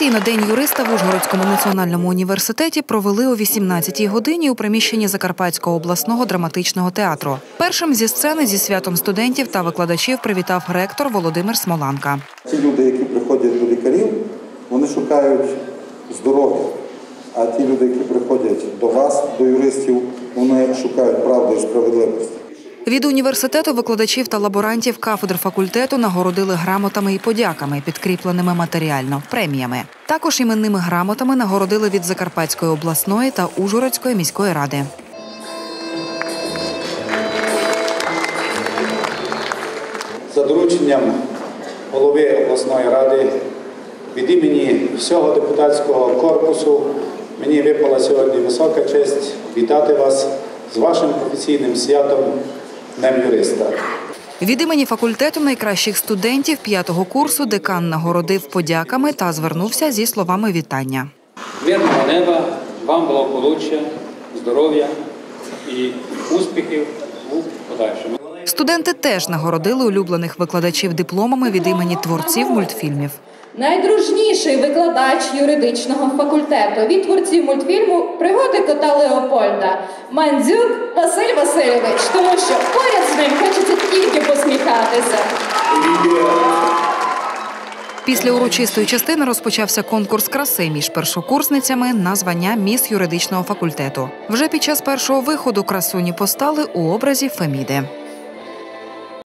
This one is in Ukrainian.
На день юриста в Ужгородському національному університеті провели о 18-й годині у приміщенні Закарпатського обласного драматичного театру. Першим зі сцени зі святом студентів та викладачів привітав ректор Володимир Смоланка. Ті люди, які приходять до лікарів, вони шукають здоров'я. А ті люди, які приходять до вас, до юристів, вони шукають правди і справедливості. Від університету викладачів та лаборантів кафедр факультету нагородили грамотами і подяками, підкріпленими матеріально преміями. Також іменними грамотами нагородили від Закарпатської обласної та Ужгородської міської ради. За дорученням голови обласної ради від імені всього депутатського корпусу мені випала сьогодні висока честь вітати вас з вашим професійним святом Днем юриста. Від імені факультету найкращих студентів п'ятого курсу декан нагородив подяками та звернувся зі словами вітання. мирного неба, вам благополуччя, здоров'я і успіхів у подальшому. Студенти теж нагородили улюблених викладачів дипломами від імені творців мультфільмів. Найдружніший викладач юридичного факультету від творців мультфільму Пригоди кота Леопольда Мандзюк Василь Васильович, тому що поряд з ним хочеться тільки посміхатися. Після урочистої частини розпочався конкурс краси між першокурсницями на звання міс юридичного факультету. Вже під час першого виходу красуні постали у образі Феміди.